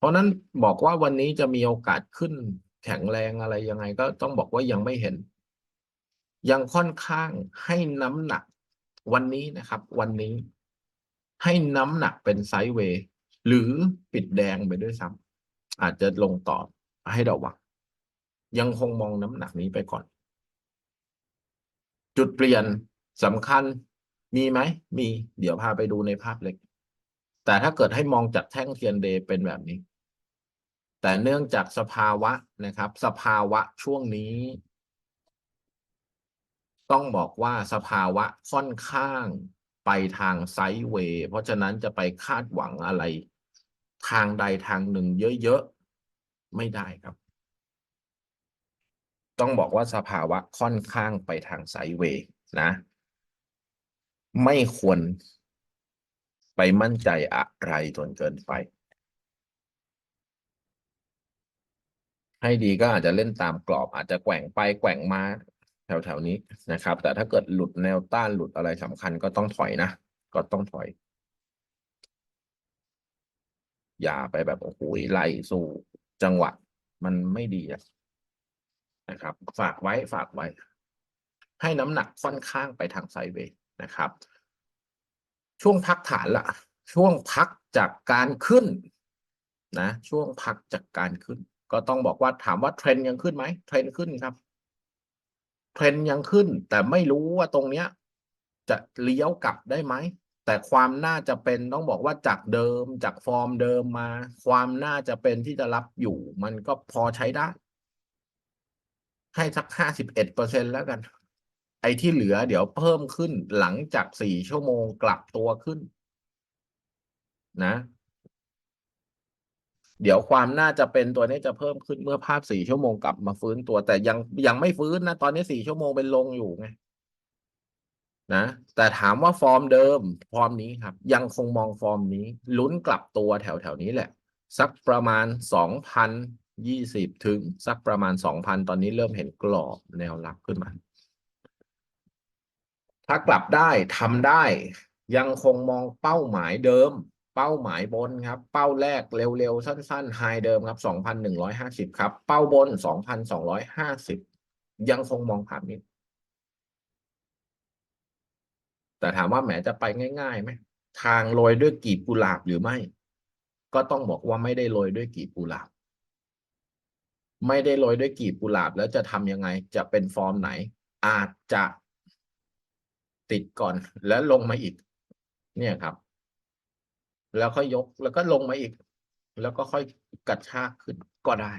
เพราะนั้นบอกว่าวันนี้จะมีโอกาสขึ้นแข็งแรงอะไรยังไงก็ต้องบอกว่ายังไม่เห็น ยังค่อนข้างให้น้ำหนักวันนี้นะครับ วันนี้ให้น้ำหนักเป็นไซด์เวย์หรือปิดแดงไปด้วยซ้ำอาจจะลงต่อให้ระวังยังคงมองน้ำหนักนี้ไปก่อน จุดเปลี่ยนสำคัญมีไหม มีเดี๋ยวพาไปดูในภาพเล็ก แต่ถ้าเกิดให้มองจากแท่งเทียนเดย์เป็นแบบนี้ แต่เนื่องจากสภาวะนะครับ สภาวะช่วงนี้ ต้องบอกว่าสภาวะค่อนข้างไปทางไซด์เวย์เพราะฉะนั้นจะไปคาดหวังอะไร ทางใดทางหนึ่งเยอะๆ ไม่ได้ครับ ต้องบอกว่าสภาวะค่อนข้างไปทางไซด์เวย์นะ ไม่ควรไปมั่นใจอะไรจนเกินไป ให้ดีก็อาจจะเล่นตามกรอบ อาจจะแกว่งไปแกว่งมาแถวๆนี้นะครับ แต่ถ้าเกิดหลุดแนวต้านหลุดอะไรสำคัญก็ต้องถอยนะ ก็ต้องถอย อย่าไปแบบโอ้โหไล่สู้จังหวะมันไม่ดีนะครับ ฝากไว้ฝากไว้ ให้น้ำหนักค่อนข้างไปทางไซด์เวย์นะครับ ช่วงพักฐานละช่วงพักจากการขึ้นนะ ช่วงพักจากการขึ้น ก็ต้องบอกว่าถามว่าเทรนยังขึ้นไหมเทรนขึ้นครับ เทรนยังขึ้น แต่ไม่รู้ว่าตรงเนี้ย จะเลี้ยวกลับได้ไหมแต่ความน่าจะเป็นต้องบอกว่าจากเดิมจากฟอร์มเดิมมา ความน่าจะเป็นที่จะรับอยู่ มันก็พอใช้ได้ ให้สักห้าสิบเอ็ดเปอร์เซ็นแล้วกัน ไอ้ที่เหลือเดี๋ยวเพิ่มขึ้นหลังจากสี่ชั่วโมงกลับตัวขึ้น นะ เดี๋ยวความน่าจะเป็นตัวนี้จะเพิ่มขึ้นเมื่อภาพสี่ชั่วโมงกลับมาฟื้นตัว แต่ยังยังไม่ฟื้นนะ ตอนนี้สี่ชั่วโมงเป็นลงอยู่ไงนะแต่ถามว่าฟอร์มเดิม ฟอร์มนี้ครับ ยังคงมองฟอร์มนี้ ลุ้นกลับตัวแถวแถวนี้แหละ สักประมาณสองพันยี่สิบถึงสักประมาณสองพันตอนนี้เริ่มเห็นกรอบแนวรับขึ้นมา ถ้ากลับได้ทำได้ยังคงมองเป้าหมายเดิม เป้าหมายบนครับ เป้าแรกเร็วๆ สั้นๆไฮเดิมครับสองพันหนึ่งร้อยห้าสิบครับ เป้าบนสองพันสองร้อยห้าสิบยังคงมองภาพนี้ แต่ถามว่าแหมจะไปง่ายๆไหมทางโรยด้วยกีบกุหลาบหรือไม่ ก็ต้องบอกว่าไม่ได้โรยด้วยกีบกุหลาบ ไม่ได้โรยด้วยกีบกุหลาบ แล้วจะทำยังไง จะเป็นฟอร์มไหน อาจจะติดก่อนแล้วลงมาอีก เนี่ยครับ แล้วค่อยยกแล้วก็ลงมาอีก แล้วก็ค่อยกัดชากขึ้นก็ได้